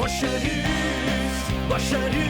Koşarız, başarı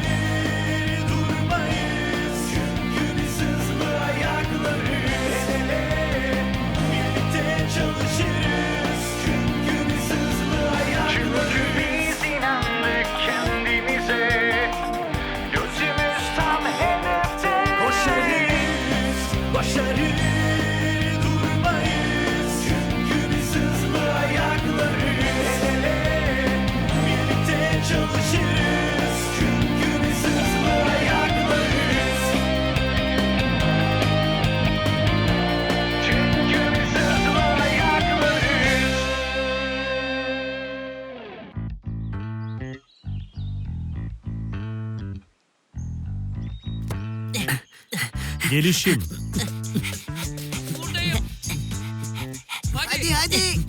Gelişim. Buradayım. Hadi. Hadi hadi.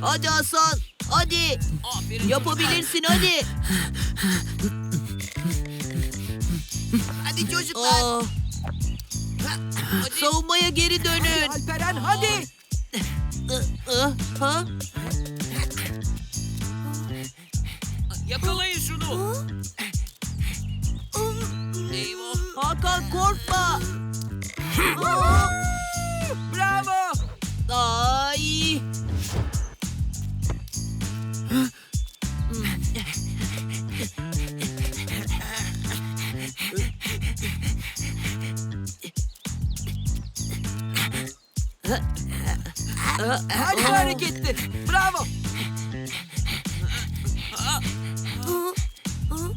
Hadi Hasan. Hadi. Aferin. Yapabilirsin hadi. Hadi çocuklar. Aa, Hadi. savunmaya geri dönün. Alperen hadi. Ha? Yakalayın şunu. Hakan korkma. Aa, Bravo. Ay. Harika hareketti. Bravo.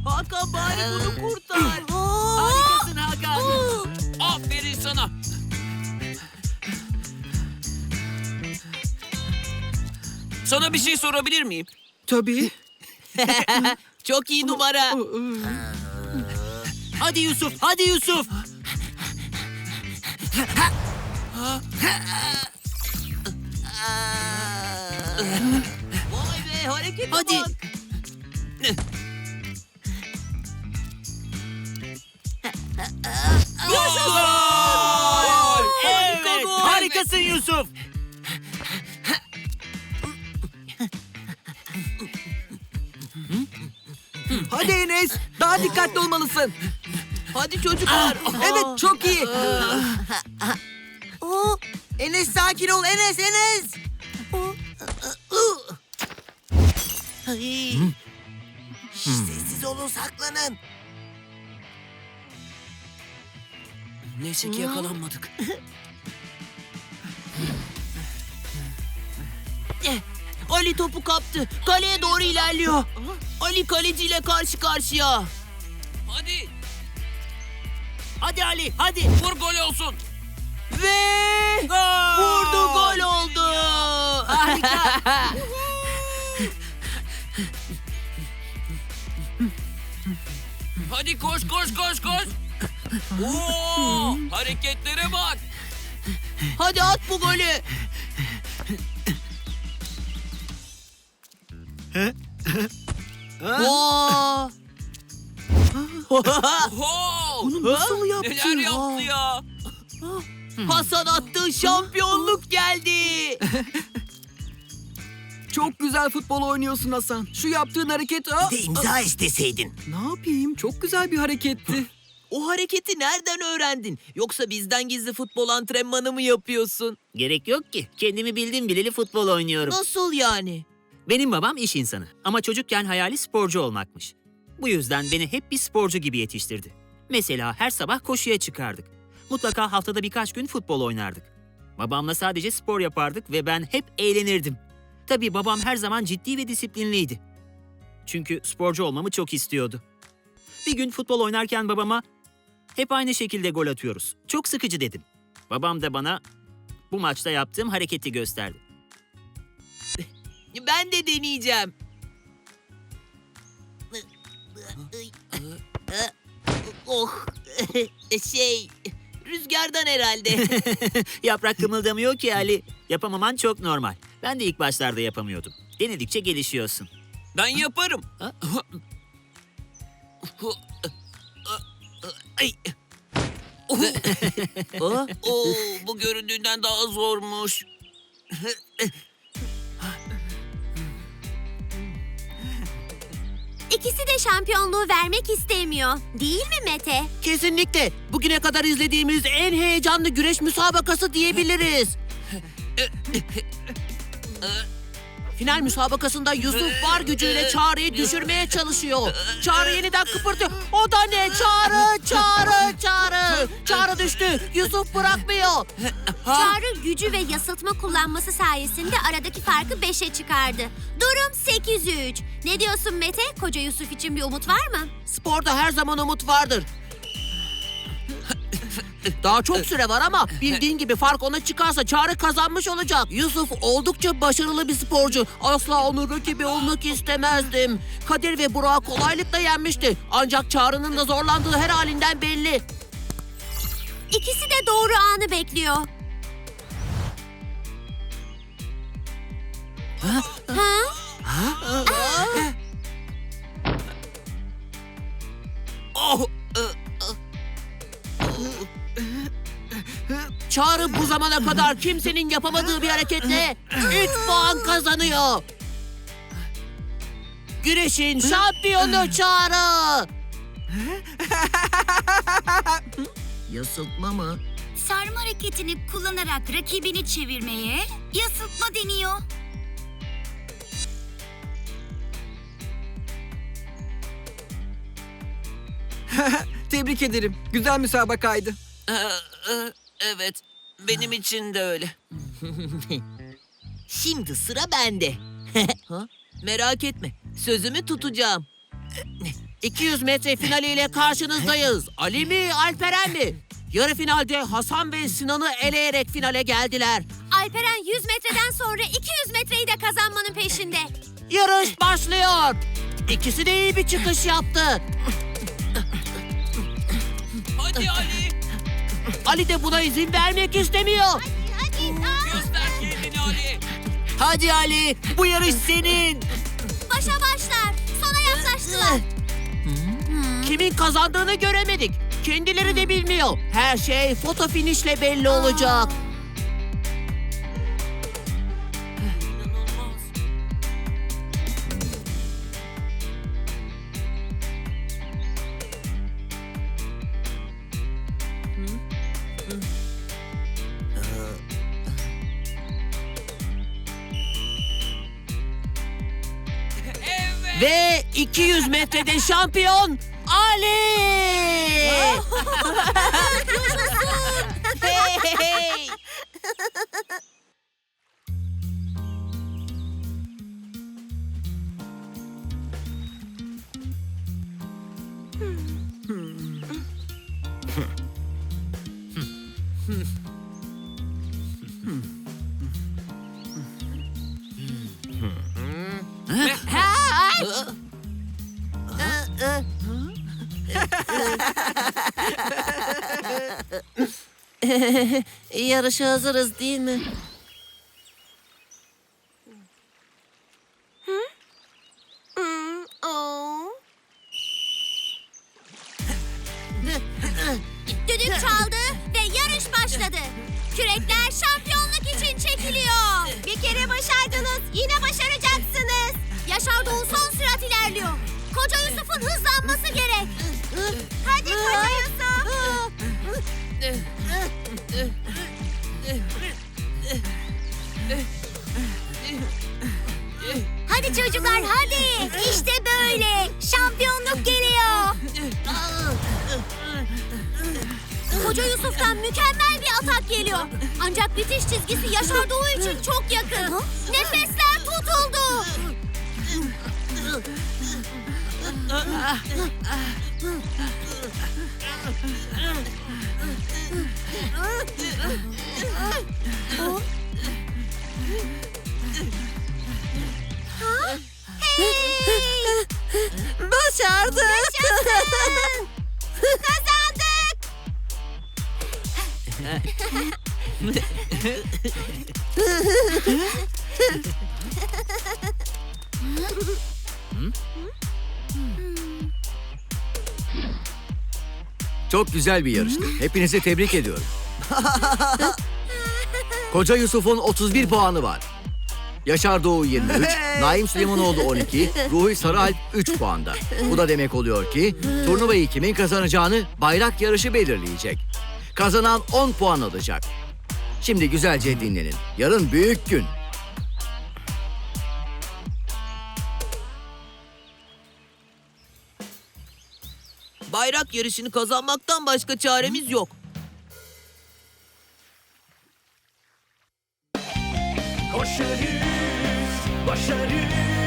Hakan bari bunu kurtar. Sana bir şey sorabilir miyim? Tabii. Çok iyi numara. Hadi Yusuf, hadi Yusuf. Vay be harekete Hadi. bak. Gol. harikasın Yusuf. Hadi Enes. Daha dikkatli olmalısın. Hadi çocuklar. Evet çok iyi. Oo, Enes sakin ol Enes Enes. Ay. Sessiz olun saklanın. Neyse ki yakalanmadık. Ali topu kaptı. Kaleye doğru ilerliyor. Ali kaleciyle karşı karşıya. Hadi. Hadi Ali, hadi. Vur gol olsun. Ve Gol! vurdu gol oldu. Harika. Hadi koş koş koş koş. Oo, hareketlere bak. Hadi at bu golü. Oo. Oho! Bunu nasıl yaptı Neler ya? yaptı ya? Hasan attığı şampiyonluk geldi. Çok güzel futbol oynuyorsun Hasan. Şu yaptığın hareket... Aa, de imza isteseydin. ne yapayım? Çok güzel bir hareketti. O hareketi nereden öğrendin? Yoksa bizden gizli futbol antrenmanı mı yapıyorsun? Gerek yok ki. Kendimi bildim bileli futbol oynuyorum. Nasıl yani? Benim babam iş insanı ama çocukken hayali sporcu olmakmış. Bu yüzden beni hep bir sporcu gibi yetiştirdi. Mesela her sabah koşuya çıkardık. Mutlaka haftada birkaç gün futbol oynardık. Babamla sadece spor yapardık ve ben hep eğlenirdim. Tabii babam her zaman ciddi ve disiplinliydi. Çünkü sporcu olmamı çok istiyordu. Bir gün futbol oynarken babama hep aynı şekilde gol atıyoruz. Çok sıkıcı dedim. Babam da bana bu maçta yaptığım hareketi gösterdi. Ben de deneyeceğim. Oh, şey, rüzgardan herhalde. Yaprak kımıldamıyor ki Ali. Yapamaman çok normal. Ben de ilk başlarda yapamıyordum. Denedikçe gelişiyorsun. Ben yaparım. Ay. Oh, Oo, bu göründüğünden daha zormuş. İkisi de şampiyonluğu vermek istemiyor. Değil mi Mete? Kesinlikle. Bugüne kadar izlediğimiz en heyecanlı güreş müsabakası diyebiliriz. Final müsabakasında Yusuf var gücüyle Çağrı'yı düşürmeye çalışıyor. Çağrı yeniden kıpırtıyor. O da ne? Çağrı, Çağrı, Çağrı. Çağrı düştü. Yusuf bırakmıyor. Çağrı gücü ve yasıltma kullanması sayesinde aradaki farkı 5'e çıkardı. Durum 8-3. Ne diyorsun Mete? Koca Yusuf için bir umut var mı? Sporda her zaman umut vardır. Daha çok süre var ama bildiğin gibi fark ona çıkarsa Çağrı kazanmış olacak. Yusuf oldukça başarılı bir sporcu. Asla onun rakibi olmak istemezdim. Kadir ve Burak'ı kolaylıkla yenmişti. Ancak Çağrı'nın da zorlandığı her halinden belli. İkisi de doğru anı bekliyor. Ha? Çağrı bu zamana kadar kimsenin yapamadığı bir hareketle 3 puan kazanıyor. Güreşin şampiyonu Çağrı. Yasıltma mı? Sarma hareketini kullanarak rakibini çevirmeye yasıltma deniyor. Tebrik ederim. Güzel müsabakaydı. Evet, benim için de öyle. Şimdi sıra bende. Ha? Merak etme, sözümü tutacağım. 200 metre finaliyle karşınızdayız. Ali mi, Alperen mi? Yarı finalde Hasan ve Sinan'ı eleyerek finale geldiler. Alperen 100 metreden sonra 200 metreyi de kazanmanın peşinde. Yarış başlıyor. İkisi de iyi bir çıkış yaptı. Hadi Ali. Ali de buna izin vermek istemiyor. Göster kendini Ali. Hadi Ali, bu yarış senin. Başa başlar. Sona yaklaştılar. Kimin kazandığını göremedik. Kendileri de bilmiyor. Her şey foto finişle belli olacak. Ve 200 metrede şampiyon Ali! hey, hey. Yarışa hazırız değil mi? Düdük çaldı ve yarış başladı. Kürekler şampiyonluk için çekiliyor. Bir kere başardınız, yine başaracaksınız. Yaşar Doğu son sürat ilerliyor. Koca Yusuf'un hızlanması gerek. Hadi Koca Yusuf. Hadi çocuklar hadi. İşte böyle. Şampiyonluk geliyor. Koca Yusuf'tan mükemmel bir atak geliyor. Ancak bitiş çizgisi Yaşar Doğu için çok yakın. Nefesler tutuldu. Hey! Başardık. Yaşasın! Kazandık! Çok güzel bir yarıştı. Hepinizi tebrik ediyorum. Koca Yusuf'un 31 puanı var. Yaşar Doğu 23, Naim Süleymanoğlu 12, Ruhi Sarıalp 3 puanda. Bu da demek oluyor ki turnuvayı kimin kazanacağını bayrak yarışı belirleyecek. Kazanan 10 puan alacak. Şimdi güzelce dinlenin. Yarın büyük gün. bayrak yarışını kazanmaktan başka çaremiz yok. Koşarız, başarız.